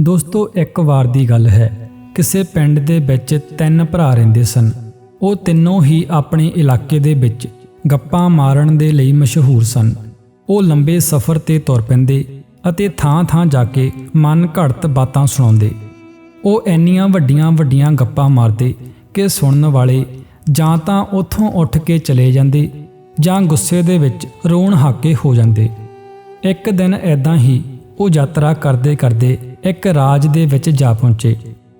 ਦੋਸਤੋ, ਇੱਕ ਵਾਰ ਦੀ ਗੱਲ ਹੈ। ਕਿਸੇ ਪਿੰਡ ਦੇ ਵਿੱਚ ਤਿੰਨ ਭਰਾ ਰਹਿੰਦੇ ਸਨ। ਉਹ ਤਿੰਨੋਂ ਹੀ ਆਪਣੇ ਇਲਾਕੇ ਦੇ ਵਿੱਚ ਗੱਪਾਂ ਮਾਰਨ ਦੇ ਲਈ ਮਸ਼ਹੂਰ ਸਨ। ਉਹ ਲੰਬੇ ਸਫ਼ਰ ਤੇ ਤੁਰ ਪੈਂਦੇ ਅਤੇ ਥਾਂ-ਥਾਂ ਜਾ ਕੇ ਮਨ ਘੜਤ ਬਾਤਾਂ ਸੁਣਾਉਂਦੇ। ਉਹ ਇੰਨੀਆਂ ਵੱਡੀਆਂ ਵੱਡੀਆਂ ਗੱਪਾਂ ਮਾਰਦੇ ਕਿ ਸੁਣਨ ਵਾਲੇ ਜਾਂ ਤਾਂ ਉੱਥੋਂ ਉੱਠ ਕੇ ਚਲੇ ਜਾਂਦੇ ਜਾਂ ਗੁੱਸੇ ਦੇ ਵਿੱਚ ਰੋਣ ਹਾਕੇ ਹੋ ਜਾਂਦੇ। ਇੱਕ ਦਿਨ ਐਦਾਂ ਹੀ ਉਹ ਯਾਤਰਾ ਕਰਦੇ ਕਰਦੇ ਇੱਕ ਰਾਜ ਦੇ ਵਿੱਚ ਜਾ ਪਹੁੰਚੇ।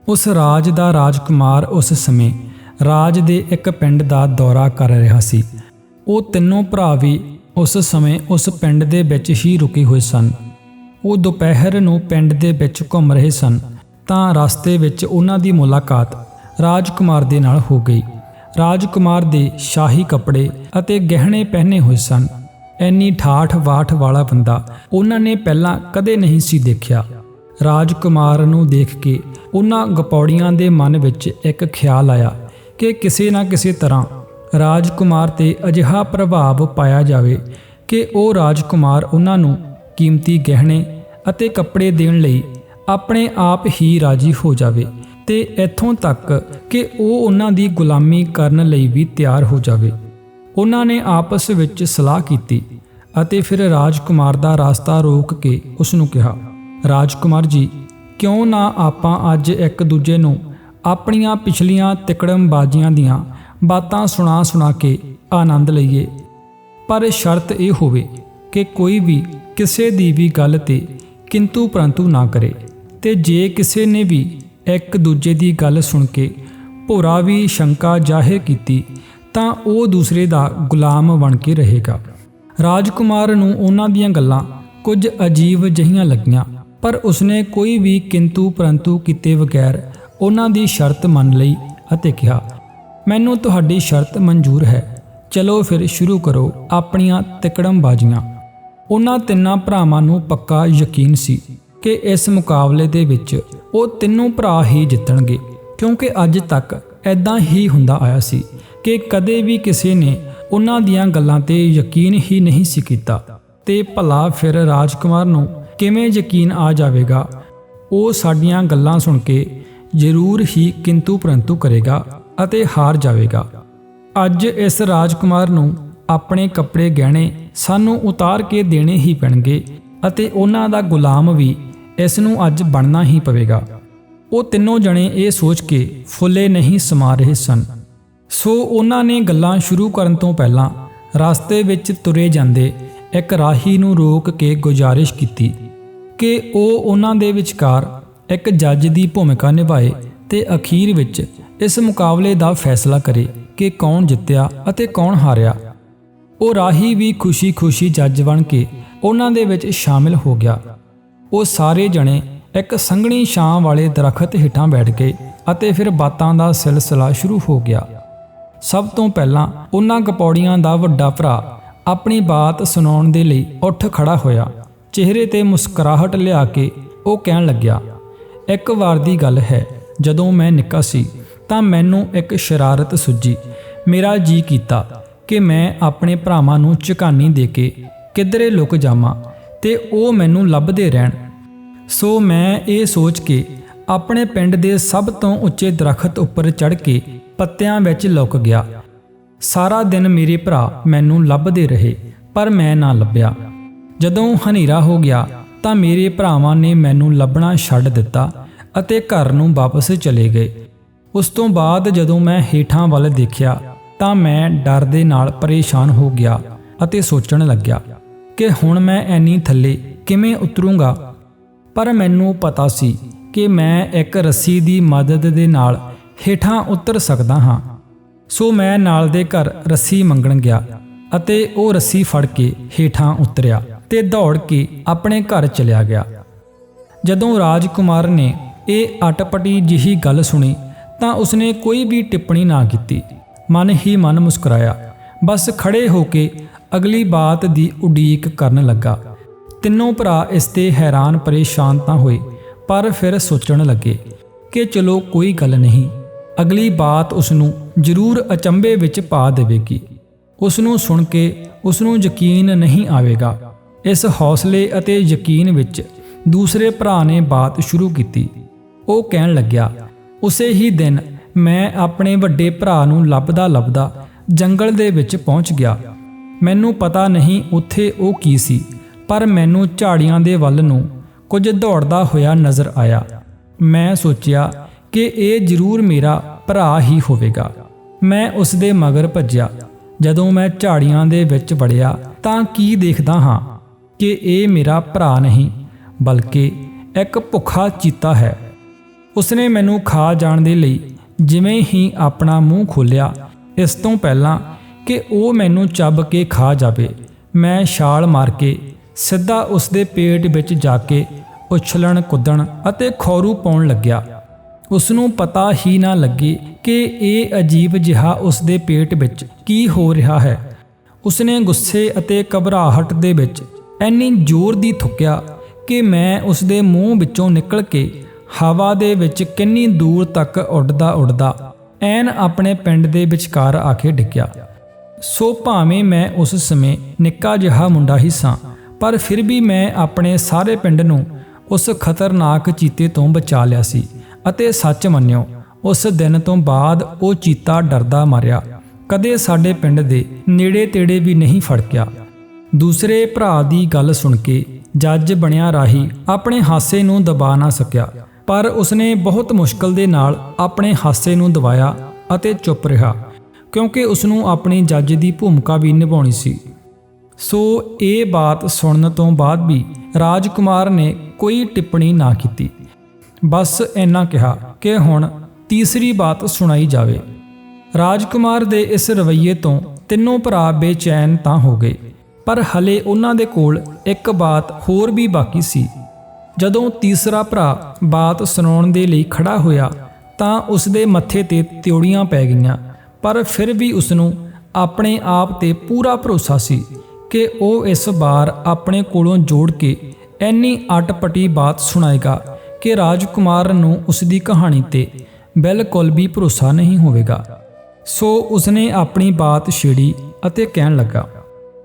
ਉਸ ਰਾਜ ਦਾ ਰਾਜਕੁਮਾਰ ਉਸ ਸਮੇਂ ਰਾਜ ਦੇ ਇੱਕ ਪਿੰਡ ਦਾ ਦੌਰਾ ਕਰ ਰਿਹਾ ਸੀ। ਉਹ ਤਿੰਨੋਂ ਭਰਾ ਵੀ ਉਸ ਸਮੇਂ ਉਸ ਪਿੰਡ ਦੇ ਵਿੱਚ ਹੀ ਰੁਕੇ ਹੋਏ ਸਨ। ਉਹ ਦੁਪਹਿਰ ਨੂੰ ਪਿੰਡ ਦੇ ਵਿੱਚ ਘੁੰਮ ਰਹੇ ਸਨ, ਤਾਂ ਰਸਤੇ ਵਿੱਚ ਉਹਨਾਂ ਦੀ ਮੁਲਾਕਾਤ ਰਾਜਕੁਮਾਰ ਦੇ ਨਾਲ ਹੋ ਗਈ। ਰਾਜਕੁਮਾਰ ਦੇ ਸ਼ਾਹੀ ਕੱਪੜੇ ਅਤੇ ਗਹਿਣੇ ਪਹਿਨੇ ਹੋਏ ਸਨ। ਐਨੀ ਠਾਠ ਵਾਠ ਵਾਲਾ ਬੰਦਾ ਉਹਨਾਂ ਨੇ ਪਹਿਲਾਂ ਕਦੇ ਨਹੀਂ ਸੀ ਦੇਖਿਆ। ਰਾਜਕੁਮਾਰ ਨੂੰ ਦੇਖ ਕੇ ਉਹਨਾਂ ਗਪੌੜੀਆਂ ਦੇ ਮਨ ਵਿੱਚ ਇੱਕ ਖਿਆਲ ਆਇਆ ਕਿ ਕਿਸੇ ਨਾ ਕਿਸੇ ਤਰ੍ਹਾਂ ਰਾਜਕੁਮਾਰ ਤੇ ਅਜਿਹਾ ਪ੍ਰਭਾਵ ਪਾਇਆ ਜਾਵੇ ਕਿ ਉਹ ਰਾਜਕੁਮਾਰ ਉਹਨਾਂ ਨੂੰ ਕੀਮਤੀ ਗਹਿਣੇ ਅਤੇ ਕੱਪੜੇ ਦੇਣ ਲਈ ਆਪਣੇ ਆਪ ਹੀ ਰਾਜੀ ਹੋ ਜਾਵੇ ਤੇ ਇੱਥੋਂ ਤੱਕ ਕਿ ਉਹ ਉਹਨਾਂ ਦੀ ਗੁਲਾਮੀ ਕਰਨ ਲਈ ਵੀ ਤਿਆਰ ਹੋ ਜਾਵੇ। ਉਹਨਾਂ ਨੇ ਆਪਸ ਵਿੱਚ ਸਲਾਹ ਕੀਤੀ ਅਤੇ ਫਿਰ ਰਾਜਕੁਮਾਰ ਦਾ ਰਾਸਤਾ ਰੋਕ ਕੇ ਉਸ ਨੂੰ ਕਿਹਾ ਰਾਜਕੁਮਾਰ ਜੀ, ਕਿਉਂ ਨਾ ਆਪਾਂ ਅੱਜ ਇੱਕ ਦੂਜੇ ਨੂੰ ਆਪਣੀਆਂ ਪਿਛਲੀਆਂ ਤਿਕੜਮਬਾਜ਼ੀਆਂ ਦੀਆਂ ਬਾਤਾਂ ਸੁਣਾ ਸੁਣਾ ਕੇ ਆਨੰਦ ਲਈਏ? ਪਰ ਸ਼ਰਤ ਇਹ ਹੋਵੇ ਕਿ ਕੋਈ ਵੀ ਕਿਸੇ ਦੀ ਵੀ ਗੱਲ ਤੇ ਕਿੰਤੂ ਪਰੰਤੂ ਨਾ ਕਰੇ ਤੇ ਜੇ ਕਿਸੇ ਨੇ ਵੀ ਇੱਕ ਦੂਜੇ ਦੀ ਗੱਲ ਸੁਣ ਕੇ ਭੋਰਾ ਵੀ ਸ਼ੰਕਾ ਜ਼ਾਹਿਰ ਕੀਤੀ, ਤਾਂ ਉਹ ਦੂਸਰੇ ਦਾ ਗੁਲਾਮ ਬਣ ਕੇ ਰਹੇਗਾ। ਰਾਜਕੁਮਾਰ ਨੂੰ ਉਹਨਾਂ ਦੀਆਂ ਗੱਲਾਂ ਕੁਝ ਅਜੀਬ ਜਹੀਆਂ ਲੱਗੀਆਂ। ਪਰ ਉਸਨੇ ਕੋਈ ਵੀ ਕਿੰਤੂ ਪਰੰਤੂ ਕੀਤੇ ਬਗੈਰ ਉਹਨਾਂ ਦੀ ਸ਼ਰਤ ਮੰਨ ਲਈ ਅਤੇ ਕਿਹਾ, ਮੈਨੂੰ ਤੁਹਾਡੀ ਸ਼ਰਤ ਮਨਜ਼ੂਰ ਹੈ। ਚਲੋ ਫਿਰ ਸ਼ੁਰੂ ਕਰੋ ਆਪਣੀਆਂ ਤਿਕੜਮਬਾਜ਼ੀਆਂ। ਉਹਨਾਂ ਤਿੰਨਾਂ ਭਰਾਵਾਂ ਨੂੰ ਪੱਕਾ ਯਕੀਨ ਸੀ ਕਿ ਇਸ ਮੁਕਾਬਲੇ ਦੇ ਵਿੱਚ ਉਹ ਤਿੰਨੋਂ ਭਰਾ ਹੀ ਜਿੱਤਣਗੇ, ਕਿਉਂਕਿ ਅੱਜ ਤੱਕ ਐਦਾਂ ਹੀ ਹੁੰਦਾ ਆਇਆ ਸੀ ਕਿ ਕਦੇ ਵੀ ਕਿਸੇ ਨੇ ਉਹਨਾਂ ਦੀਆਂ ਗੱਲਾਂ ਤੇ ਯਕੀਨ ਹੀ ਨਹੀਂ ਸੀ ਕੀਤਾ ਤੇ ਭਲਾ ਫਿਰ ਰਾਜਕੁਮਾਰ ਨੂੰ ਕਿਵੇਂ ਯਕੀਨ ਆ ਜਾਵੇਗਾ? ਉਹ ਸਾਡੀਆਂ ਗੱਲਾਂ ਸੁਣ ਕੇ ਜ਼ਰੂਰ ਹੀ ਕਿੰਤੂ ਪਰੰਤੂ ਕਰੇਗਾ ਅਤੇ ਹਾਰ ਜਾਵੇਗਾ। ਅੱਜ ਇਸ ਰਾਜਕੁਮਾਰ ਨੂੰ ਆਪਣੇ ਕੱਪੜੇ ਗਹਿਣੇ ਸਾਨੂੰ ਉਤਾਰ ਕੇ ਦੇਣੇ ਹੀ ਪੈਣਗੇ ਅਤੇ ਉਹਨਾਂ ਦਾ ਗੁਲਾਮ ਵੀ ਇਸ ਨੂੰ ਅੱਜ ਬਣਨਾ ਹੀ ਪਵੇਗਾ। ਉਹ ਤਿੰਨੋਂ ਜਣੇ ਇਹ ਸੋਚ ਕੇ ਫੁੱਲੇ ਨਹੀਂ ਸਮਾ ਰਹੇ ਸਨ। ਸੋ ਉਹਨਾਂ ਨੇ ਗੱਲਾਂ ਸ਼ੁਰੂ ਕਰਨ ਤੋਂ ਪਹਿਲਾਂ ਰਸਤੇ ਵਿੱਚ ਤੁਰੇ ਜਾਂਦੇ ਇੱਕ ਰਾਹੀ ਨੂੰ ਰੋਕ ਕੇ ਗੁਜ਼ਾਰਿਸ਼ ਕੀਤੀ। ਕਿ ਉਹ ਉਹਨਾਂ ਦੇ ਵਿਚਕਾਰ ਇੱਕ ਜੱਜ ਦੀ ਭੂਮਿਕਾ ਨਿਭਾਏ ਤੇ ਅਖੀਰ ਵਿੱਚ ਇਸ ਮੁਕਾਬਲੇ ਦਾ ਫੈਸਲਾ ਕਰੇ ਕਿ ਕੌਣ ਜਿੱਤਿਆ ਅਤੇ ਕੌਣ ਹਾਰਿਆ। ਉਹ ਰਾਹੀ ਵੀ ਖੁਸ਼ੀ-ਖੁਸ਼ੀ ਜੱਜ ਬਣ ਕੇ ਉਹਨਾਂ ਦੇ ਵਿੱਚ ਸ਼ਾਮਿਲ ਹੋ ਗਿਆ। ਉਹ ਸਾਰੇ ਜਣੇ ਇੱਕ ਸੰਘਣੀ ਛਾਂ ਵਾਲੇ ਦਰਖਤ ਹੇਠਾਂ ਬੈਠ ਗਏ ਅਤੇ ਫਿਰ ਬਾਤਾਂ ਦਾ ਸਿਲਸਿਲਾ ਸ਼ੁਰੂ ਹੋ ਗਿਆ। ਸਭ ਤੋਂ ਪਹਿਲਾਂ ਉਹਨਾਂ ਕਪੌੜੀਆਂ ਦਾ ਵੱਡਾ ਭਰਾ ਆਪਣੀ ਬਾਤ ਸੁਣਾਉਣ ਦੇ ਲਈ ਉੱਠ ਖੜਾ ਹੋਇਆ। ਚਿਹਰੇ ਤੇ ਮੁਸਕਰਾਹਟ ਲਿਆ ਕੇ ਉਹ ਕਹਿਣ ਲੱਗਿਆ, ਇੱਕ ਵਾਰ ਦੀ ਗੱਲ ਹੈ, ਜਦੋਂ ਮੈਂ ਨਿੱਕਾ ਸੀ, ਤਾਂ ਮੈਨੂੰ ਇੱਕ ਸ਼ਰਾਰਤ ਸੁੱਜੀ। ਮੇਰਾ ਜੀ ਕੀਤਾ ਕਿ ਮੈਂ ਆਪਣੇ ਭਰਾਵਾਂ ਨੂੰ ਝਕਾਨੀ ਦੇ ਕੇ ਕਿਧਰੇ ਲੁਕ ਜਾਵਾਂ ਤੇ ਉਹ ਮੈਨੂੰ ਲੱਭਦੇ ਰਹਿਣ। ਸੋ ਮੈਂ ਇਹ ਸੋਚ ਕੇ ਆਪਣੇ ਪਿੰਡ ਦੇ ਸਭ ਤੋਂ ਉੱਚੇ ਦਰਖਤ ਉੱਪਰ ਚੜ੍ਹ ਕੇ ਪੱਤਿਆਂ ਵਿੱਚ ਲੁਕ ਗਿਆ। ਸਾਰਾ ਦਿਨ ਮੇਰੇ ਭਰਾ ਮੈਨੂੰ ਲੱਭਦੇ ਰਹੇ, ਪਰ ਮੈਂ ਨਾ ਲੱਭਿਆ। ਜਦੋਂ ਹਨੇਰਾ ਹੋ ਗਿਆ ਤਾਂ ਮੇਰੇ ਭਰਾਵਾਂ ਨੇ ਮੈਨੂੰ ਲੱਭਣਾ ਛੱਡ ਦਿੱਤਾ ਅਤੇ ਘਰ ਨੂੰ ਵਾਪਸ ਚਲੇ ਗਏ। ਉਸ ਤੋਂ ਬਾਅਦ ਜਦੋਂ ਮੈਂ ਹੇਠਾਂ ਵੱਲ ਦੇਖਿਆ ਤਾਂ ਮੈਂ ਡਰ ਦੇ ਨਾਲ ਪਰੇਸ਼ਾਨ ਹੋ ਗਿਆ ਅਤੇ ਸੋਚਣ ਲੱਗਿਆ ਕਿ ਹੁਣ ਮੈਂ ਐਨੀ ਥੱਲੇ ਕਿਵੇਂ ਉਤਰੂੰਗਾ? ਪਰ ਮੈਨੂੰ ਪਤਾ ਸੀ ਕਿ ਮੈਂ ਇੱਕ ਰੱਸੀ ਦੀ ਮਦਦ ਦੇ ਨਾਲ ਹੇਠਾਂ ਉਤਰ ਸਕਦਾ ਹਾਂ। ਸੋ ਮੈਂ ਨਾਲ ਦੇ ਘਰ ਰੱਸੀ ਮੰਗਣ ਗਿਆ ਅਤੇ ਉਹ ਰੱਸੀ ਫੜ ਕੇ ਹੇਠਾਂ ਉਤਰਿਆ। ਤੇ ਦੌੜ ਕੇ ਆਪਣੇ ਘਰ ਚਲਿਆ ਗਿਆ। ਜਦੋਂ ਰਾਜਕੁਮਾਰ ਨੇ ਇਹ ਅਟਪਟੀ ਜਿਹੀ ਗੱਲ ਸੁਣੀ, ਤਾਂ ਉਸਨੇ ਕੋਈ ਵੀ ਟਿੱਪਣੀ ਨਾ ਕੀਤੀ। ਮਨ ਹੀ ਮਨ ਮੁਸਕਰਾਇਆ। ਬਸ ਖੜੇ ਹੋ ਕੇ ਅਗਲੀ ਬਾਤ ਦੀ ਉਡੀਕ ਕਰਨ ਲੱਗਾ। ਤਿੰਨੋਂ ਭਰਾ ਇਸ ਤੇ ਹੈਰਾਨ ਪਰੇਸ਼ਾਨ ਤਾਂ ਹੋਏ, ਪਰ ਫਿਰ ਸੋਚਣ ਲੱਗੇ ਕਿ ਚਲੋ ਕੋਈ ਗੱਲ ਨਹੀਂ, ਅਗਲੀ ਬਾਤ ਉਸ ਨੂੰ ਜ਼ਰੂਰ ਅਚੰਬੇ ਵਿੱਚ ਪਾ ਦੇਵੇਗੀ। ਉਸ ਨੂੰ ਸੁਣ ਕੇ ਉਸ ਨੂੰ ਯਕੀਨ ਨਹੀਂ ਆਵੇਗਾ। ਇਸ ਹੌਸਲੇ ਅਤੇ ਯਕੀਨ ਵਿੱਚ ਦੂਸਰੇ ਭਰਾ ਨੇ ਬਾਤ ਸ਼ੁਰੂ ਕੀਤੀ। ਉਹ ਕਹਿਣ ਲੱਗਿਆ, ਉਸੇ ਹੀ ਦਿਨ ਮੈਂ ਆਪਣੇ ਵੱਡੇ ਭਰਾ ਨੂੰ ਲੱਭਦਾ ਲੱਭਦਾ ਜੰਗਲ ਦੇ ਵਿੱਚ ਪਹੁੰਚ ਗਿਆ। ਮੈਨੂੰ ਪਤਾ ਨਹੀਂ ਉੱਥੇ ਉਹ ਕੀ ਸੀ, ਪਰ ਮੈਨੂੰ ਝਾੜੀਆਂ ਦੇ ਵੱਲ ਨੂੰ ਕੁਝ ਦੌੜਦਾ ਹੋਇਆ ਨਜ਼ਰ ਆਇਆ। ਮੈਂ ਸੋਚਿਆ ਕਿ ਇਹ ਜ਼ਰੂਰ ਮੇਰਾ ਭਰਾ ਹੀ ਹੋਵੇਗਾ। ਮੈਂ ਉਸ ਦੇ ਮਗਰ ਭੱਜਿਆ। ਜਦੋਂ ਮੈਂ ਝਾੜੀਆਂ ਦੇ ਵਿੱਚ ਵੜਿਆ ਤਾਂ ਕੀ ਦੇਖਦਾ ਹਾਂ? ਕਿ ਇਹ ਮੇਰਾ ਭਰਾ ਨਹੀਂ, ਬਲਕਿ ਇੱਕ ਭੁੱਖਾ ਚੀਤਾ ਹੈ। ਉਸਨੇ ਮੈਨੂੰ ਖਾ ਜਾਣ ਦੇ ਲਈ ਜਿਵੇਂ ਹੀ ਆਪਣਾ ਮੂੰਹ ਖੋਲ੍ਹਿਆ, ਇਸ ਤੋਂ ਪਹਿਲਾਂ ਕਿ ਉਹ ਮੈਨੂੰ ਚੱਬ ਕੇ ਖਾ ਜਾਵੇ, ਮੈਂ ਛਾਲ ਮਾਰ ਕੇ ਸਿੱਧਾ ਉਸਦੇ ਪੇਟ ਵਿੱਚ ਜਾ ਕੇ ਉਛਲਣ, ਕੁੱਦਣ ਅਤੇ ਖੌਰੂ ਪਾਉਣ ਲੱਗਿਆ। ਉਸ ਨੂੰ ਪਤਾ ਹੀ ਨਾ ਲੱਗੇ ਕਿ ਇਹ ਅਜੀਬ ਜਿਹਾ ਉਸਦੇ ਪੇਟ ਵਿੱਚ ਕੀ ਹੋ ਰਿਹਾ ਹੈ। ਉਸਨੇ ਗੁੱਸੇ ਅਤੇ ਘਬਰਾਹਟ ਦੇ ਵਿੱਚ ਇੰਨੀ ਜ਼ੋਰ ਦੀ ਥੁੱਕਿਆ ਕਿ ਮੈਂ ਉਸ ਦੇ ਮੂੰਹ ਵਿੱਚੋਂ ਨਿਕਲ ਕੇ ਹਵਾ ਦੇ ਵਿੱਚ ਕਿੰਨੀ ਦੂਰ ਤੱਕ ਉੱਡਦਾ ਉੱਡਦਾ ਐਨ ਆਪਣੇ ਪਿੰਡ ਦੇ ਵਿਚਕਾਰ ਆ ਕੇ ਡਿੱਗਿਆ। ਸੋ ਭਾਵੇਂ ਮੈਂ ਉਸ ਸਮੇਂ ਨਿੱਕਾ ਜਿਹਾ ਮੁੰਡਾ ਹੀ ਸਾਂ, ਪਰ ਫਿਰ ਵੀ ਮੈਂ ਆਪਣੇ ਸਾਰੇ ਪਿੰਡ ਨੂੰ ਉਸ ਖਤਰਨਾਕ ਚੀਤੇ ਤੋਂ ਬਚਾ ਲਿਆ ਸੀ ਅਤੇ ਸੱਚ ਮੰਨਿਓ, ਉਸ ਦਿਨ ਤੋਂ ਬਾਅਦ ਉਹ ਚੀਤਾ ਡਰਦਾ ਮਾਰਿਆ। ਕਦੇ ਸਾਡੇ ਪਿੰਡ ਦੇ ਨੇੜੇ ਤੇੜੇ ਵੀ ਨਹੀਂ ਫੜਕਿਆ। ਦੂਸਰੇ ਭਰਾ ਦੀ ਗੱਲ ਸੁਣ ਕੇ ਜੱਜ ਬਣਿਆ ਰਾਹੀ ਆਪਣੇ ਹਾਸੇ ਨੂੰ ਦਬਾ ਨਾ ਸਕਿਆ, ਪਰ ਉਸਨੇ ਬਹੁਤ ਮੁਸ਼ਕਲ ਦੇ ਨਾਲ ਆਪਣੇ ਹਾਸੇ ਨੂੰ ਦਬਾਇਆ ਅਤੇ ਚੁੱਪ ਰਿਹਾ, ਕਿਉਂਕਿ ਉਸ ਨੂੰ ਆਪਣੀ ਜੱਜ ਦੀ ਭੂਮਿਕਾ ਵੀ ਨਿਭਾਉਣੀ ਸੀ। ਸੋ ਇਹ ਬਾਤ ਸੁਣਨ ਤੋਂ ਬਾਅਦ ਵੀ ਰਾਜਕੁਮਾਰ ਨੇ ਕੋਈ ਟਿੱਪਣੀ ਨਾ ਕੀਤੀ। ਬਸ ਇੰਨਾ ਕਿਹਾ ਕਿ ਹੁਣ ਤੀਸਰੀ ਬਾਤ ਸੁਣਾਈ ਜਾਵੇ। ਰਾਜਕੁਮਾਰ ਦੇ ਇਸ ਰਵੱਈਏ ਤੋਂ ਤਿੰਨੋਂ ਭਰਾ ਬੇਚੈਨ ਤਾਂ ਹੋ ਗਏ। ਪਰ ਹਲੇ ਉਹਨਾਂ ਦੇ ਕੋਲ ਇੱਕ ਬਾਤ ਹੋਰ ਵੀ ਬਾਕੀ ਸੀ। ਜਦੋਂ ਤੀਸਰਾ ਭਰਾ ਬਾਤ ਸੁਣਾਉਣ ਦੇ ਲਈ ਖੜਾ ਹੋਇਆ, ਤਾਂ ਉਸ ਦੇ ਮੱਥੇ ਤੇ ਤਿਉੜੀਆਂ ਪੈ ਗਈਆਂ। ਪਰ ਫਿਰ ਵੀ ਉਸ ਨੂੰ ਆਪਣੇ ਆਪ ਤੇ ਪੂਰਾ ਭਰੋਸਾ ਸੀ ਕਿ ਉਹ ਇਸ ਵਾਰ ਆਪਣੇ ਕੋਲੋਂ ਜੋੜ ਕੇ ਐਨੀ ਅਟਪਟੀ ਬਾਤ ਸੁਣਾਏਗਾ ਕਿ ਰਾਜਕੁਮਾਰ ਨੂੰ ਉਸ ਦੀ ਕਹਾਣੀ ਤੇ ਬਿਲਕੁਲ ਵੀ ਭਰੋਸਾ ਨਹੀਂ ਹੋਵੇਗਾ। ਸੋ ਉਸਨੇ ਆਪਣੀ ਬਾਤ ਛੇੜੀ ਅਤੇ ਕਹਿਣ ਲੱਗਾ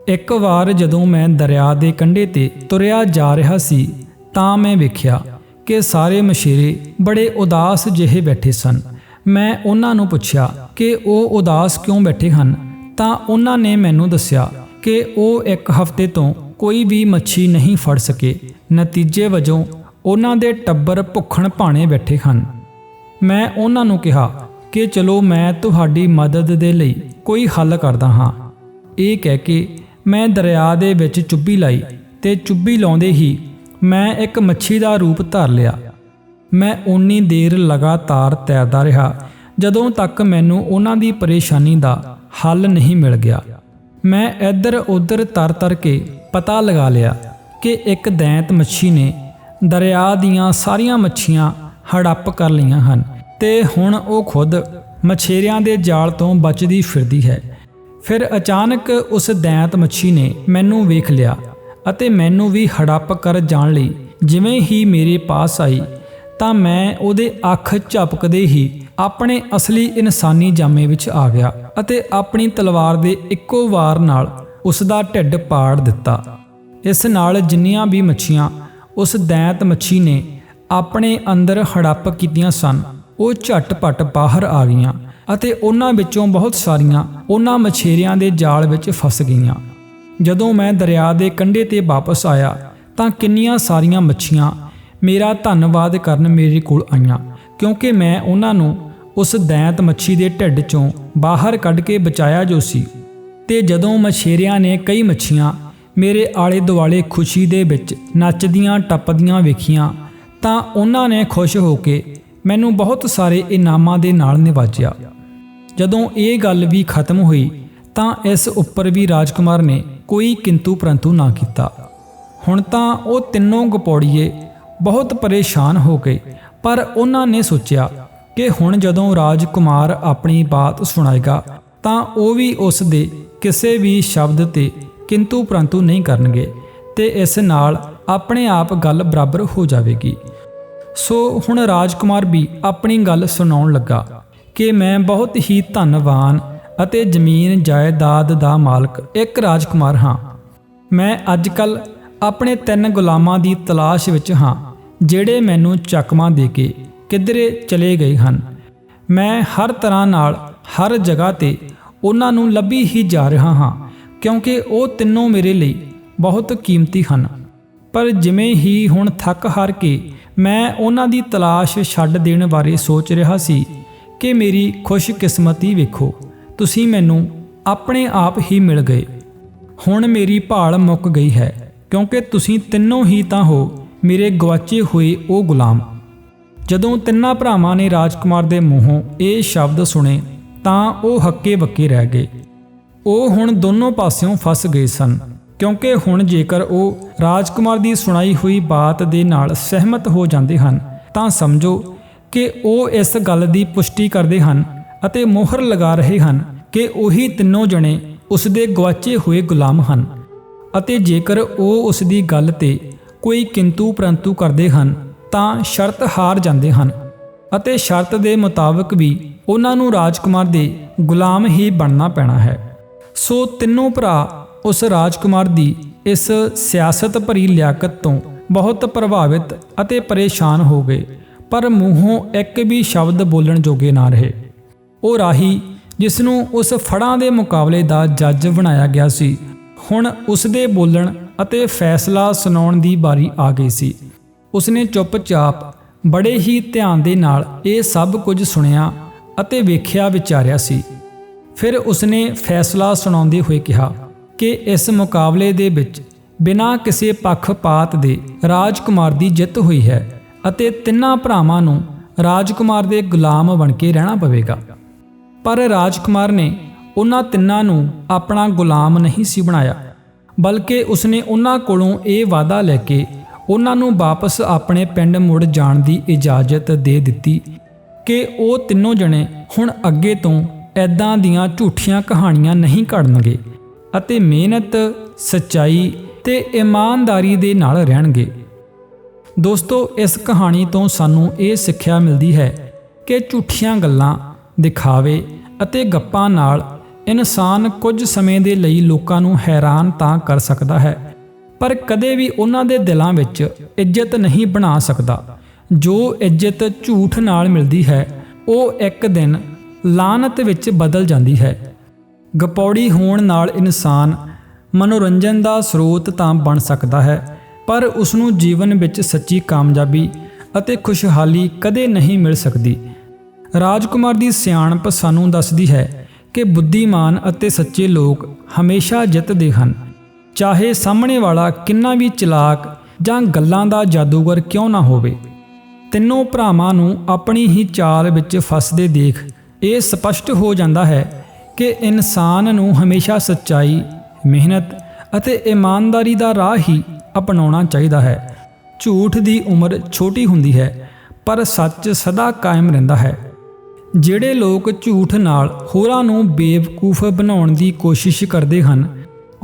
ਇੱਕ ਵਾਰ ਜਦੋਂ ਮੈਂ ਦਰਿਆ ਦੇ ਕੰਢੇ ਤੇ ਤੁਰਿਆ ਜਾ ਰਿਹਾ ਸੀ, ਤਾਂ ਮੈਂ ਵੇਖਿਆ ਕਿ ਸਾਰੇ ਮਛੇਰੇ ਬੜੇ ਉਦਾਸ ਜਿਹੇ ਬੈਠੇ ਸਨ। ਮੈਂ ਉਹਨਾਂ ਨੂੰ ਪੁੱਛਿਆ ਕਿ ਉਹ ਉਦਾਸ ਕਿਉਂ ਬੈਠੇ ਹਨ? ਤਾਂ ਉਹਨਾਂ ਨੇ ਮੈਨੂੰ ਦੱਸਿਆ ਕਿ ਉਹ ਇੱਕ ਹਫ਼ਤੇ ਤੋਂ ਕੋਈ ਵੀ ਮੱਛੀ ਨਹੀਂ ਫੜ ਸਕੇ। ਨਤੀਜੇ ਵਜੋਂ ਉਹਨਾਂ ਦੇ ਟੱਬਰ ਭੁੱਖਣ ਭਾਣੇ ਬੈਠੇ ਹਨ। ਮੈਂ ਉਹਨਾਂ ਨੂੰ ਕਿਹਾ ਕਿ ਚਲੋ ਮੈਂ ਤੁਹਾਡੀ ਮਦਦ ਦੇ ਲਈ ਕੋਈ ਹੱਲ ਕਰਦਾ ਹਾਂ। ਇਹ ਕਹਿ ਕੇ ਮੈਂ ਦਰਿਆ ਦੇ ਵਿੱਚ ਚੁੱਭੀ ਲਾਈ ਤੇ ਚੁੱਭੀ ਲਾਉਂਦੇ ਹੀ ਮੈਂ ਇੱਕ ਮੱਛੀ ਦਾ ਰੂਪ ਧਾਰ ਲਿਆ। ਮੈਂ ਓਨੀ ਦੇਰ ਲਗਾਤਾਰ ਤੈਰਦਾ ਰਿਹਾ ਜਦੋਂ ਤੱਕ ਮੈਨੂੰ ਉਹਨਾਂ ਦੀ ਪਰੇਸ਼ਾਨੀ ਦਾ ਹੱਲ ਨਹੀਂ ਮਿਲ ਗਿਆ। ਮੈਂ ਇੱਧਰ ਉੱਧਰ ਤਰ-ਤਰ ਕੇ ਪਤਾ ਲਗਾ ਲਿਆ ਕਿ ਇੱਕ ਦੈਂਤ ਮੱਛੀ ਨੇ ਦਰਿਆ ਦੀਆਂ ਸਾਰੀਆਂ ਮੱਛੀਆਂ ਹੜੱਪ ਕਰ ਲਈਆਂ ਹਨ ਤੇ ਹੁਣ ਉਹ ਖੁਦ ਮਛੇਰਿਆਂ ਦੇ ਜਾਲ ਤੋਂ ਬਚਦੀ ਫਿਰਦੀ ਹੈ। ਫਿਰ ਅਚਾਨਕ ਉਸ ਦੈਂਤ ਮੱਛੀ ਨੇ ਮੈਨੂੰ ਵੇਖ ਲਿਆ ਅਤੇ ਮੈਨੂੰ ਵੀ ਹੜੱਪ ਕਰ ਜਾਣ ਲਈ ਜਿਵੇਂ ਹੀ ਮੇਰੇ ਪਾਸ ਆਈ, ਤਾਂ ਮੈਂ ਉਹਦੇ ਅੱਖ ਝਪਕਦੇ ਹੀ ਆਪਣੇ ਅਸਲੀ ਇਨਸਾਨੀ ਜਾਮੇ ਵਿੱਚ ਆ ਗਿਆ ਅਤੇ ਆਪਣੀ ਤਲਵਾਰ ਦੇ ਇੱਕੋ ਵਾਰ ਨਾਲ ਉਸ ਦਾ ਢਿੱਡ ਪਾੜ ਦਿੱਤਾ। ਇਸ ਨਾਲ ਜਿੰਨੀਆਂ ਵੀ ਮੱਛੀਆਂ ਉਸ ਦੈਂਤ ਮੱਛੀ ਨੇ ਆਪਣੇ ਅੰਦਰ ਹੜੱਪ ਕੀਤੀਆਂ ਸਨ, ਉਹ ਝਟਪਟ ਬਾਹਰ ਆ ਗਈਆਂ। ਅਤੇ ਉਹਨਾਂ ਵਿੱਚੋਂ ਬਹੁਤ ਸਾਰੀਆਂ ਉਹਨਾਂ ਮਛੇਰਿਆਂ ਦੇ ਜਾਲ ਵਿੱਚ ਫਸ ਗਈਆਂ। ਜਦੋਂ ਮੈਂ ਦਰਿਆ ਦੇ ਕੰਢੇ ਤੇ ਵਾਪਸ ਆਇਆ, ਤਾਂ ਕਿੰਨੀਆਂ ਸਾਰੀਆਂ ਮੱਛੀਆਂ ਮੇਰਾ ਧੰਨਵਾਦ ਕਰਨ ਮੇਰੇ ਕੋਲ ਆਈਆਂ, ਕਿਉਂਕਿ ਮੈਂ ਉਹਨਾਂ ਨੂੰ ਉਸ ਦੈਂਤ ਮੱਛੀ ਦੇ ਢਿੱਡ ਚੋਂ ਬਾਹਰ ਕੱਢ ਕੇ ਬਚਾਇਆ ਜੋ ਸੀ। ਤੇ ਜਦੋਂ ਮਛੇਰਿਆਂ ਨੇ ਕਈ ਮੱਛੀਆਂ ਮੇਰੇ ਆਲੇ ਦੁਆਲੇ ਖੁਸ਼ੀ ਦੇ ਵਿੱਚ ਨੱਚਦੀਆਂ, ਟੱਪਦੀਆਂ ਵੇਖੀਆਂ, ਤਾਂ ਉਹਨਾਂ ਨੇ ਖੁਸ਼ ਹੋ ਕੇ ਮੈਨੂੰ ਬਹੁਤ ਸਾਰੇ ਇਨਾਮਾਂ ਦੇ ਨਾਲ ਨਿਵਾਜਿਆ। ਜਦੋਂ ਇਹ ਗੱਲ ਵੀ ਖਤਮ ਹੋਈ, ਤਾਂ ਇਸ ਉੱਪਰ ਵੀ ਰਾਜਕੁਮਾਰ ਨੇ ਕੋਈ ਕਿੰਤੂ ਪਰੰਤੂ ਨਾ ਕੀਤਾ। ਹੁਣ ਤਾਂ ਉਹ ਤਿੰਨੋਂ ਗਪੌੜੀਏ ਬਹੁਤ ਪਰੇਸ਼ਾਨ ਹੋ ਗਏ, ਪਰ ਉਹਨਾਂ ਨੇ ਸੋਚਿਆ ਕਿ ਹੁਣ ਜਦੋਂ ਰਾਜਕੁਮਾਰ ਆਪਣੀ ਬਾਤ ਸੁਣਾਏਗਾ, ਤਾਂ ਉਹ ਵੀ ਉਸ ਦੇ ਕਿਸੇ ਵੀ ਸ਼ਬਦ ਤੇ ਕਿੰਤੂ ਪਰੰਤੂ ਨਹੀਂ ਕਰਨਗੇ ਤੇ ਇਸ ਨਾਲ ਆਪਣੇ ਆਪ ਗੱਲ ਬਰਾਬਰ ਹੋ ਜਾਵੇਗੀ। ਸੋ ਹੁਣ ਰਾਜਕੁਮਾਰ ਵੀ ਆਪਣੀ ਗੱਲ ਸੁਣਾਉਣ ਲੱਗਾ। ਕਿ ਮੈਂ ਬਹੁਤ ਹੀ ਧੰਨਵਾਨ ਅਤੇ ਜ਼ਮੀਨ ਜਾਇਦਾਦ ਦਾ ਮਾਲਕ ਇੱਕ ਰਾਜਕੁਮਾਰ ਹਾਂ। ਮੈਂ ਅੱਜਕੱਲ ਆਪਣੇ ਤਿੰਨ ਗੁਲਾਮਾਂ ਦੀ ਤਲਾਸ਼ ਵਿੱਚ ਹਾਂ, ਜਿਹੜੇ ਮੈਨੂੰ ਚੱਕਮਾ ਦੇ ਕੇ ਕਿਧਰੇ ਚਲੇ ਗਏ ਹਨ। ਮੈਂ ਹਰ ਤਰ੍ਹਾਂ ਨਾਲ ਹਰ ਜਗ੍ਹਾ ਤੇ ਉਹਨਾਂ ਨੂੰ ਲੱਭੀ ਹੀ ਜਾ ਰਿਹਾ ਹਾਂ, ਕਿਉਂਕਿ ਉਹ ਤਿੰਨੋਂ ਮੇਰੇ ਲਈ ਬਹੁਤ ਕੀਮਤੀ ਹਨ। ਪਰ ਜਿਵੇਂ ਹੀ ਹੁਣ ਥੱਕ ਹਾਰ ਕੇ ਮੈਂ ਉਹਨਾਂ ਦੀ ਤਲਾਸ਼ ਛੱਡ ਦੇਣ ਬਾਰੇ ਸੋਚ ਰਿਹਾ ਸੀ ਕਿ ਮੇਰੀ ਖੁਸ਼ਕਿਸਮਤੀ ਵੇਖੋ, ਤੁਸੀਂ ਮੈਨੂੰ ਆਪਣੇ ਆਪ ਹੀ ਮਿਲ ਗਏ। ਹੁਣ ਮੇਰੀ ਭਾਲ ਮੁੱਕ ਗਈ ਹੈ, ਕਿਉਂਕਿ ਤੁਸੀਂ ਤਿੰਨੋਂ ਹੀ ਤਾਂ ਹੋ ਮੇਰੇ ਗਵਾਚੇ ਹੋਏ ਉਹ ਗੁਲਾਮ। ਜਦੋਂ ਤਿੰਨਾਂ ਭਰਾਵਾਂ ਨੇ ਰਾਜਕੁਮਾਰ ਦੇ ਮੂੰਹੋਂ ਇਹ ਸ਼ਬਦ ਸੁਣੇ, ਤਾਂ ਉਹ ਹੱਕੇ ਬੱਕੇ ਰਹਿ ਗਏ। ਉਹ ਹੁਣ ਦੋਨੋਂ ਪਾਸਿਓਂ ਫਸ ਗਏ ਸਨ, ਕਿਉਂਕਿ ਹੁਣ ਜੇਕਰ ਉਹ ਰਾਜਕੁਮਾਰ ਦੀ ਸੁਣਾਈ ਹੋਈ ਬਾਤ ਦੇ ਨਾਲ ਸਹਿਮਤ ਹੋ ਜਾਂਦੇ ਹਨ, ਤਾਂ ਸਮਝੋ ਕਿ ਉਹ ਇਸ ਗੱਲ ਦੀ ਪੁਸ਼ਟੀ ਕਰਦੇ ਹਨ ਅਤੇ ਮੋਹਰ ਲਗਾ ਰਹੇ ਹਨ ਕਿ ਉਹੀ ਤਿੰਨੋਂ ਜਣੇ ਉਸ ਦੇ ਗਵਾਚੇ ਹੋਏ ਗੁਲਾਮ ਹਨ ਅਤੇ ਜੇਕਰ ਉਹ ਉਸ ਦੀ ਗੱਲ ਤੇ ਕੋਈ ਕਿੰਤੂ ਪਰੰਤੂ ਕਰਦੇ ਹਨ, ਤਾਂ ਸ਼ਰਤ ਹਾਰ ਜਾਂਦੇ ਹਨ ਅਤੇ ਸ਼ਰਤ ਦੇ ਮੁਤਾਬਕ ਵੀ ਉਹਨਾਂ ਨੂੰ ਰਾਜਕੁਮਾਰ ਦੇ ਗੁਲਾਮ ਹੀ ਬਣਨਾ ਪੈਣਾ ਹੈ। ਸੋ ਤਿੰਨੋਂ ਭਰਾ ਉਸ ਰਾਜਕੁਮਾਰ ਦੀ ਇਸ ਸਿਆਸਤ ਭਰੀ ਲਿਆਕਤ ਤੋਂ ਬਹੁਤ ਪ੍ਰਭਾਵਿਤ ਅਤੇ ਪਰੇਸ਼ਾਨ ਹੋ ਗਏ। ਪਰ ਮੂੰਹੋਂ ਇੱਕ ਵੀ ਸ਼ਬਦ ਬੋਲਣ ਜੋਗੇ ਨਾ ਰਹੇ। ਉਹ ਰਾਹੀ ਜਿਸ ਨੂੰ ਉਸ ਫੜਾਂ ਦੇ ਮੁਕਾਬਲੇ ਦਾ ਜੱਜ ਬਣਾਇਆ ਗਿਆ ਸੀ, ਹੁਣ ਉਸ ਦੇ ਬੋਲਣ ਅਤੇ ਫੈਸਲਾ ਸੁਣਾਉਣ ਦੀ ਵਾਰੀ ਆ ਗਈ ਸੀ। ਉਸਨੇ ਚੁੱਪਚਾਪ ਬੜੇ ਹੀ ਧਿਆਨ ਦੇ ਨਾਲ ਇਹ ਸਭ ਕੁਝ ਸੁਣਿਆ ਅਤੇ ਵੇਖਿਆ ਵਿਚਾਰਿਆ ਸੀ। ਫਿਰ ਉਸਨੇ ਫੈਸਲਾ ਸੁਣਾਉਂਦੇ ਹੋਏ ਕਿਹਾ ਕਿ ਇਸ ਮੁਕਾਬਲੇ ਦੇ ਵਿੱਚ ਬਿਨਾਂ ਕਿਸੇ ਪੱਖਪਾਤ ਦੇ ਰਾਜਕੁਮਾਰ ਦੀ ਜਿੱਤ ਹੋਈ ਹੈ। ਅਤੇ ਤਿੰਨਾਂ ਭਰਾਵਾਂ ਨੂੰ ਰਾਜਕੁਮਾਰ ਦੇ ਗੁਲਾਮ ਬਣ ਕੇ ਰਹਿਣਾ ਪਵੇਗਾ। ਪਰ ਰਾਜਕੁਮਾਰ ਨੇ ਉਹਨਾਂ ਤਿੰਨਾਂ ਨੂੰ ਆਪਣਾ ਗੁਲਾਮ ਨਹੀਂ ਸੀ ਬਣਾਇਆ, ਬਲਕਿ ਉਸਨੇ ਉਹਨਾਂ ਕੋਲੋਂ ਇਹ ਵਾਅਦਾ ਲੈ ਕੇ ਉਹਨਾਂ ਨੂੰ ਵਾਪਸ ਆਪਣੇ ਪਿੰਡ ਮੁੜ ਜਾਣ ਦੀ ਇਜਾਜ਼ਤ ਦੇ ਦਿੱਤੀ ਕਿ ਉਹ ਤਿੰਨੋਂ ਜਣੇ ਹੁਣ ਅੱਗੇ ਤੋਂ ਐਦਾਂ ਦੀਆਂ ਝੂਠੀਆਂ ਕਹਾਣੀਆਂ ਨਹੀਂ ਘੜਨਗੇ ਅਤੇ ਮਿਹਨਤ, ਸੱਚਾਈ ਤੇ ਇਮਾਨਦਾਰੀ ਦੇ ਨਾਲ ਰਹਿਣਗੇ। ਦੋਸਤੋ, ਇਸ ਕਹਾਣੀ ਤੋਂ ਸਾਨੂੰ ਇਹ ਸਿੱਖਿਆ ਮਿਲਦੀ ਹੈ ਕਿ ਝੂਠੀਆਂ ਗੱਲਾਂ ਦਿਖਾਵੇ ਅਤੇ ਗੱਪਾਂ ਨਾਲ ਇਨਸਾਨ ਕੁਝ ਸਮੇਂ ਦੇ ਲਈ ਲੋਕਾਂ ਨੂੰ ਹੈਰਾਨ ਤਾਂ ਕਰ ਸਕਦਾ ਹੈ, ਪਰ ਕਦੇ ਵੀ ਉਹਨਾਂ ਦੇ ਦਿਲਾਂ ਵਿੱਚ ਇੱਜ਼ਤ ਨਹੀਂ ਬਣਾ ਸਕਦਾ। ਜੋ ਇੱਜ਼ਤ ਝੂਠ ਨਾਲ ਮਿਲਦੀ ਹੈ, ਉਹ ਇੱਕ ਦਿਨ ਲਾਨਤ ਵਿੱਚ ਬਦਲ ਜਾਂਦੀ ਹੈ। ਗਪੌੜੀ ਹੋਣ ਨਾਲ ਇਨਸਾਨ ਮਨੋਰੰਜਨ ਦਾ ਸਰੋਤ ਤਾਂ ਬਣ ਸਕਦਾ ਹੈ। ਪਰ ਉਸ ਨੂੰ ਜੀਵਨ ਵਿੱਚ ਸੱਚੀ ਕਾਮਯਾਬੀ ਅਤੇ ਖੁਸ਼ਹਾਲੀ ਕਦੇ ਨਹੀਂ ਮਿਲ ਸਕਦੀ। ਰਾਜਕੁਮਾਰ ਦੀ ਸਿਆਣਪ ਸਾਨੂੰ ਦੱਸਦੀ ਹੈ ਕਿ ਬੁੱਧੀਮਾਨ ਅਤੇ ਸੱਚੇ ਲੋਕ ਹਮੇਸ਼ਾ ਜਿੱਤਦੇ ਹਨ। ਚਾਹੇ ਸਾਹਮਣੇ ਵਾਲਾ ਕਿੰਨਾ ਵੀ ਚਲਾਕ ਜਾਂ ਗੱਲਾਂ ਦਾ ਜਾਦੂਗਰ ਕਿਉਂ ਨਾ ਹੋਵੇ। ਤਿੰਨੋਂ ਭਰਾਵਾਂ ਨੂੰ ਆਪਣੀ ਹੀ ਚਾਲ ਵਿੱਚ ਫਸਦੇ ਦੇਖ ਇਹ ਸਪਸ਼ਟ ਹੋ ਜਾਂਦਾ ਹੈ ਕਿ ਇਨਸਾਨ ਨੂੰ ਹਮੇਸ਼ਾ ਸੱਚਾਈ, ਮਿਹਨਤ ਅਤੇ ਇਮਾਨਦਾਰੀ ਦਾ ਰਾਹ ਹੀ ਅਪਣਾਉਣਾ ਚਾਹੀਦਾ ਹੈ। ਝੂਠ ਦੀ ਉਮਰ ਛੋਟੀ ਹੁੰਦੀ ਹੈ, ਪਰ ਸੱਚ ਸਦਾ ਕਾਇਮ ਰਹਿੰਦਾ ਹੈ। ਜਿਹੜੇ ਲੋਕ ਝੂਠ ਨਾਲ ਹੋਰਾਂ ਨੂੰ ਬੇਵਕੂਫ ਬਣਾਉਣ ਦੀ ਕੋਸ਼ਿਸ਼ ਕਰਦੇ ਹਨ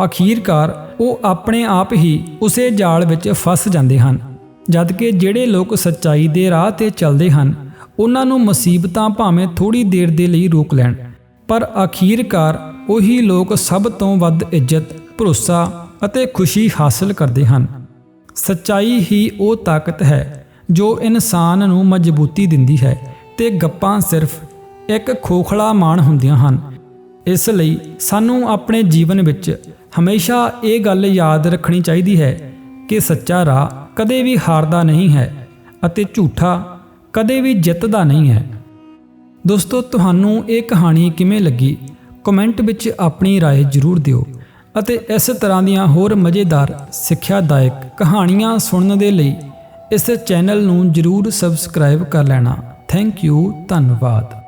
ਅਖੀਰਕਾਰ ਉਹ ਆਪਣੇ ਆਪ ਹੀ ਉਸੇ ਜਾਲ ਵਿੱਚ ਫਸ ਜਾਂਦੇ ਹਨ। ਜਦਕਿ ਜਿਹੜੇ ਲੋਕ ਸੱਚਾਈ ਦੇ ਰਾਹ ਤੇ ਚੱਲਦੇ ਹਨ, ਉਹਨਾਂ ਨੂੰ ਮੁਸੀਬਤਾਂ ਭਾਵੇਂ ਥੋੜੀ ਦੇਰ ਦੇ ਲਈ ਰੋਕ ਲੈਣ। ਪਰ ਅਖੀਰਕਾਰ ਉਹੀ ਲੋਕ ਸਭ ਤੋਂ ਵੱਧ ਇੱਜ਼ਤ, ਭਰੋਸਾ ਅਤੇ ਖੁਸ਼ੀ ਹਾਸਲ ਕਰਦੇ ਹਨ ਸੱਚਾਈ ਹੀ ਉਹ ਤਾਕਤ ਹੈ ਜੋ ਇਨਸਾਨ ਨੂੰ ਮਜ਼ਬੂਤੀ ਦਿੰਦੀ ਹੈ ਤੇ ਗੱਪਾਂ ਸਿਰਫ ਇੱਕ ਖੋਖਲਾ ਮਾਣ ਹੁੰਦੀਆਂ ਹਨ ਇਸ ਲਈ ਸਾਨੂੰ ਆਪਣੇ ਜੀਵਨ ਵਿੱਚ ਹਮੇਸ਼ਾ ਇਹ ਗੱਲ ਯਾਦ ਰੱਖਣੀ ਚਾਹੀਦੀ ਹੈ ਕਿ ਸੱਚਾ ਰਾਹ ਕਦੇ ਵੀ ਹਾਰਦਾ ਨਹੀਂ ਹੈ ਅਤੇ ਝੂਠਾ ਕਦੇ ਵੀ ਜਿੱਤਦਾ ਨਹੀਂ ਹੈ ਦੋਸਤੋ ਤੁਹਾਨੂੰ ਇਹ ਕਹਾਣੀ ਕਿਵੇਂ ਲੱਗੀ ਕਮੈਂਟ ਵਿੱਚ ਆਪਣੀ رائے ਜ਼ਰੂਰ ਦਿਓ ਅਤੇ ਇਸ ਤਰ੍ਹਾਂ ਦੀਆਂ ਹੋਰ ਮਜ਼ੇਦਾਰ ਸਿੱਖਿਆਦਾਇਕ ਕਹਾਣੀਆਂ ਸੁਣਨ ਦੇ ਲਈ ਇਸ ਚੈਨਲ ਨੂੰ ਜ਼ਰੂਰ ਸਬਸਕ੍ਰਾਈਬ ਕਰ ਲੈਣਾ। ਥੈਂਕ ਯੂ ਧੰਨਵਾਦ।